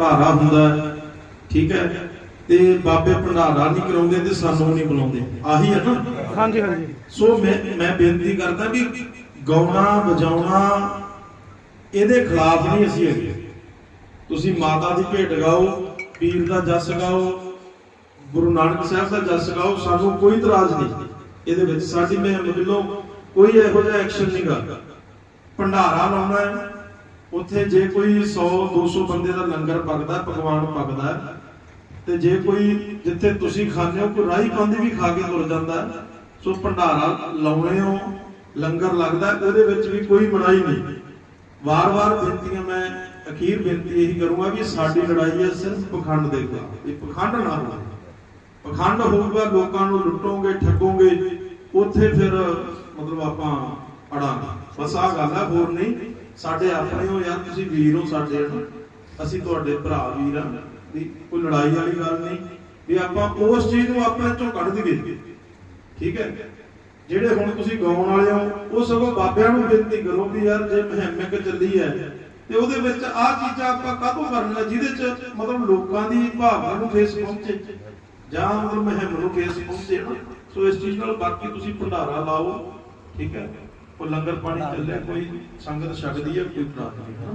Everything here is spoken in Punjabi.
ਭੰਡਾਰਾ ਹੁੰਦਾ ਠੀਕ ਹੈ? ਤੇ ਬਾਬੇ ਭੰਡਾਰਾ ਨਹੀਂ ਕਰਾਉਂਦੇ ਤੇ ਸਾਨੂੰ ਨਹੀਂ ਬੁਲਾਉਂਦੇ। ਆਹੀ ਹੈ ਨਾ? ਹਾਂਜੀ ਹਾਂਜੀ। ਸੋ ਮੈਂ ਮੈਂ ਬੇਨਤੀ ਕਰਦਾ ਵੀ ਗਾਉਣਾ ਵਜਾਉਣਾ ਇਹਦੇ ਖਿਲਾਫ ਨਹੀਂ ਅਸੀਂ ਹੈਗੇ। ਤੁਸੀਂ ਮਾਤਾ ਦੀ ਭੇਟ ਗਾਓ ਪੀਰ ਦਾ ਜਸ ਗਾਓ ਗੁਰੂ ਨਾਨਕ ਸਾਹਿਬ ਦਾ ਜਸ ਗਾਓ ਸਾਨੂੰ ਕੋਈ ਇਤਰਾਜ਼ ਨਹੀਂ। ਇਹਦੇ ਵਿੱਚ ਸਾਡੀ ਮਹਿਮ ਵੱਲੋਂ ਕੋਈ ਇਹੋ ਜਿਹਾ ਐਕਸ਼ਨ ਨਹੀਂ ਗਾ। ਭੰਡਾਰਾ ਲਾਉਣਾ ਹੈ। ਉੱਥੇ ਜੇ ਕੋਈ 100 200 ਬੰਦੇ ਦਾ ਲੰਗਰ ਪਕਦਾ, ਪਕਵਾਨ ਪਕਦਾ, ਤੇ ਜੇ ਕੋਈ ਜਿੱਥੇ ਤੁਸੀਂ ਖਾਂਦੇ ਹੋ, ਕੋਈ ਰਾਹੀ ਪੰਦੀ ਵੀ ਖਾ ਕੇ ਤੁਰ ਜਾਂਦਾ, ਸੋ ਭੰਡਾਰਾ ਲਾਉਣੇ ਹੋ, ਲੰਗਰ ਲੱਗਦਾ, ਉਹਦੇ ਵਿੱਚ ਵੀ ਕੋਈ ਮਨਾਈ ਨਹੀਂ। ਵਾਰ-ਵਾਰ ਬੇਨਤੀਆਂ ਮੈਂ, ਅਖੀਰ ਬੇਨਤੀ ਇਹੀ ਕਰੂੰਗਾ ਵੀ ਸਾਡੀ ਲੜਾਈ ਹੈ ਸਿਰਫ ਪਖੰਡ ਦੇ ਖਿਲਾਫ ਇਹ ਪਖੰਡ ਨਾ ਹੋਵੇ। ਪਖੰਡ ਹੋਊਗਾ, ਲੋਕਾਂ ਨੂੰ ਲੁੱਟੋਗੇ, ਠੱਗੋਗੇ, ਉੱਥੇ ਫਿਰ ਮਤਲਬ ਆਪਾਂ ਅੜਾਂਗੇ। ਬਸ ਆਹ ਗੱਲ ਹੈ ਹੋਰ ਨਹੀਂ। ਸਾਡੇ ਆਪਣੇ ਹੋ ਯਾਰ ਤੁਸੀਂ ਵੀਰ ਹੋ ਸਾਡੇ ਅਸੀਂ ਤੁਹਾਡੇ ਭਰਾ ਵੀਰ ਆ। ਵੀ ਕੋਈ ਲੜਾਈ ਵਾਲੀ ਗੱਲ ਨਹੀਂ। ਵੀ ਆਪਾਂ ਉਸ ਚੀਜ਼ ਨੂੰ ਆਪਣੇ ਚੋਂ ਕੱਢ ਦਈਏ। ਠੀਕ ਹੈ? ਜਿਹੜੇ ਹੁਣ ਤੁਸੀਂ ਗਾਉਣ ਵਾਲੇ ਹੋ, ਉਹ ਸਗੋਂ ਬਾਬਿਆਂ ਨੂੰ ਬੇਨਤੀ ਕਰੋ ਵੀ ਯਾਰ, ਜੇ ਮੁਹਿੰਮ ਇੱਕ ਚੱਲੀ ਹੈ, ਤੇ ਉਹਦੇ ਵਿੱਚ ਆਹ ਚੀਜ਼ਾਂ ਆਪਾਂ ਕਾਹਤੋਂ ਕਰਨਾ ਜਿਹਦੇ ਚ ਮਤਲਬ ਲੋਕਾਂ ਦੀ ਭਾਵਨਾ ਨੂੰ ਫੇਸ ਪਹੁੰਚੇ। ਜਾਂ ਮਤਲਬ ਮੁਹਿੰਮ ਨੂੰ ਫੇਸ ਪਹੁੰਚੇ ਸੋ ਇਸ ਚੀਜ਼ ਨਾਲ ਬਾਕੀ ਤੁਸੀਂ ਭੰਡਾਰਾ ਲਾਓ। ਠੀਕ ਹੈ? ਕੋਈ ਲੰਗਰ ਪਾਣੀ ਚੱਲਿਆ ਕੋਈ ਸੰਗਤ ਛਕਦੀ ਹੈ ਕੋਈ ਪ੍ਰਾਰਥਨਾ